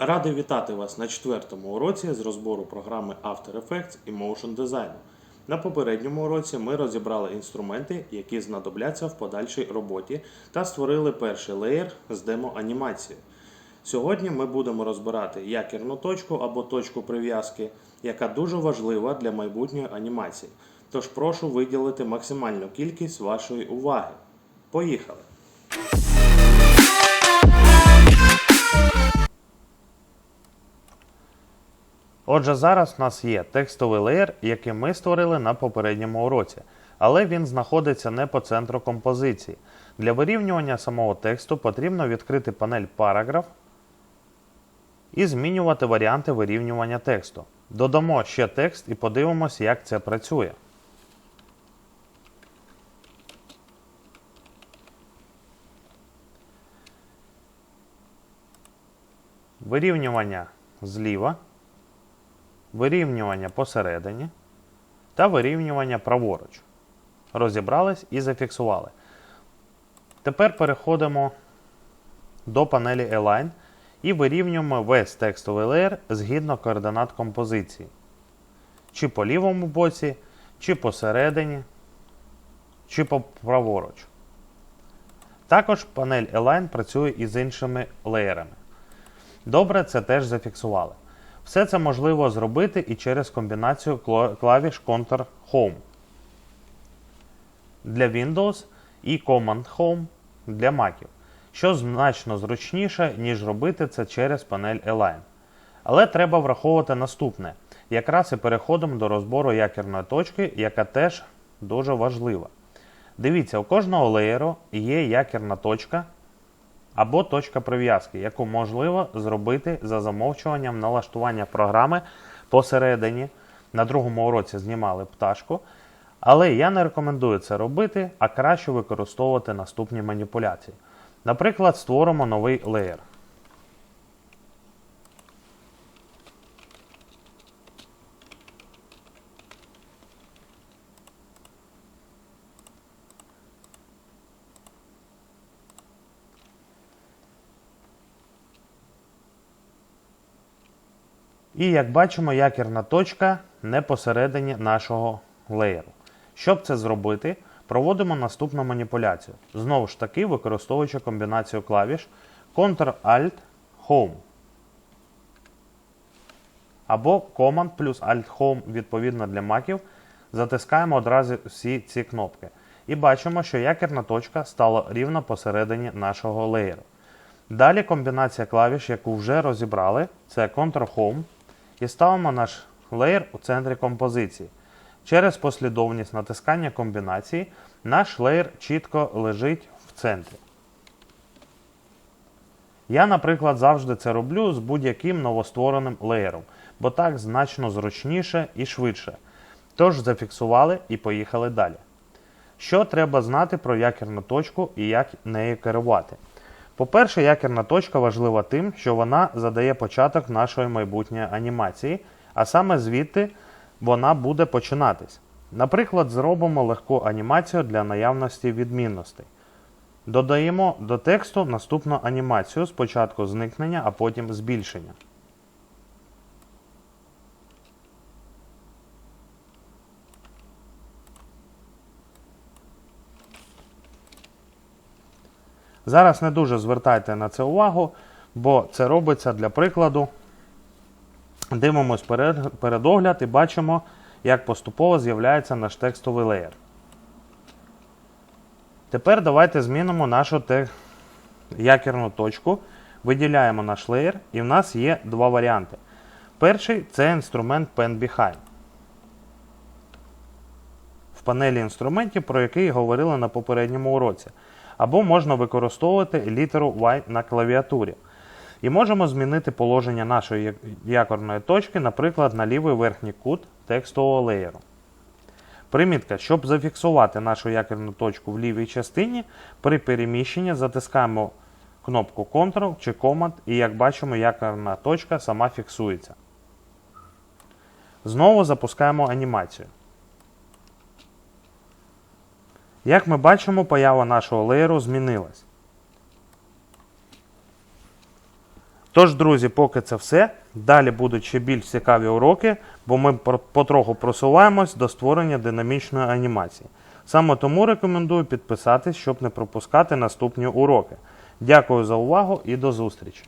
Радий вітати вас на четвертому уроці з розбору програми After Effects і Motion Design. На попередньому уроці ми розібрали інструменти, які знадобляться в подальшій роботі, та створили перший леєр з демо-анімацією. Сьогодні ми будемо розбирати якірну точку або точку прив'язки, яка дуже важлива для майбутньої анімації. Тож прошу виділити максимальну кількість вашої уваги. Поїхали! Отже, зараз у нас є текстовий леєр, який ми створили на попередньому уроці, але він знаходиться не по центру композиції. Для вирівнювання самого тексту потрібно відкрити панель Параграф і змінювати варіанти вирівнювання тексту. Додамо ще текст і подивимося, як це працює. Вирівнювання зліва вирівнювання посередині та вирівнювання праворуч. Розібрались і зафіксували. Тепер переходимо до панелі Align і вирівнюємо весь текстовий леєр згідно координат композиції. Чи по лівому боці, чи посередині, чи по праворуч. Також панель Align працює і з іншими леєрами. Добре, це теж зафіксували. Все це можливо зробити і через комбінацію клавіш Ctrl Home для Windows і Command Home для Mac, що значно зручніше, ніж робити це через панель Align. Але треба враховувати наступне. Якраз і переходимо до розбору якірної точки, яка теж дуже важлива. Дивіться, у кожного леєру є якірна точка, або точка прив'язки, яку можливо зробити за замовчуванням налаштування програми посередині. На другому уроці знімали пташку. Але я не рекомендую це робити, а краще використовувати наступні маніпуляції. Наприклад, створимо новий леєр. І як бачимо, якірна точка не посередині нашого леєру. Щоб це зробити, проводимо наступну маніпуляцію. Знову ж таки, використовуючи комбінацію клавіш Ctrl-Alt Home. Або Command плюс Alt Home відповідно для маків. Затискаємо одразу всі ці кнопки. І бачимо, що якірна точка стала рівно посередині нашого леєру. Далі комбінація клавіш, яку вже розібрали, це Ctrl-Home. І ставимо наш леєр у центрі композиції. Через послідовність натискання комбінації наш леєр чітко лежить в центрі. Я, наприклад, завжди це роблю з будь-яким новоствореним леєром, бо так значно зручніше і швидше. Тож зафіксували і поїхали далі. Що треба знати про якірну точку і як нею керувати? По-перше, якірна точка важлива тим, що вона задає початок нашої майбутньої анімації, а саме звідти вона буде починатись. Наприклад, зробимо легку анімацію для наявності відмінностей. Додаємо до тексту наступну анімацію спочатку зникнення, а потім збільшення. Зараз не дуже звертайте на це увагу, бо це робиться для прикладу. Дивимось перед, передогляд і бачимо, як поступово з'являється наш текстовий леєр. Тепер давайте змінимо нашу те... якірну точку. Виділяємо наш леєр, і в нас є два варіанти. Перший це інструмент Pen Behind. В панелі інструментів, про який говорили на попередньому уроці. Або можна використовувати літеру Y на клавіатурі. І можемо змінити положення нашої якорної точки, наприклад, на лівий верхній кут текстового леєру. Примітка, щоб зафіксувати нашу якорну точку в лівій частині, при переміщенні затискаємо кнопку Ctrl чи Command, і як бачимо, якорна точка сама фіксується. Знову запускаємо анімацію. Як ми бачимо, поява нашого леєру змінилась. Тож, друзі, поки це все. Далі будуть ще більш цікаві уроки, бо ми потроху просуваємось до створення динамічної анімації. Саме тому рекомендую підписатись, щоб не пропускати наступні уроки. Дякую за увагу і до зустрічі!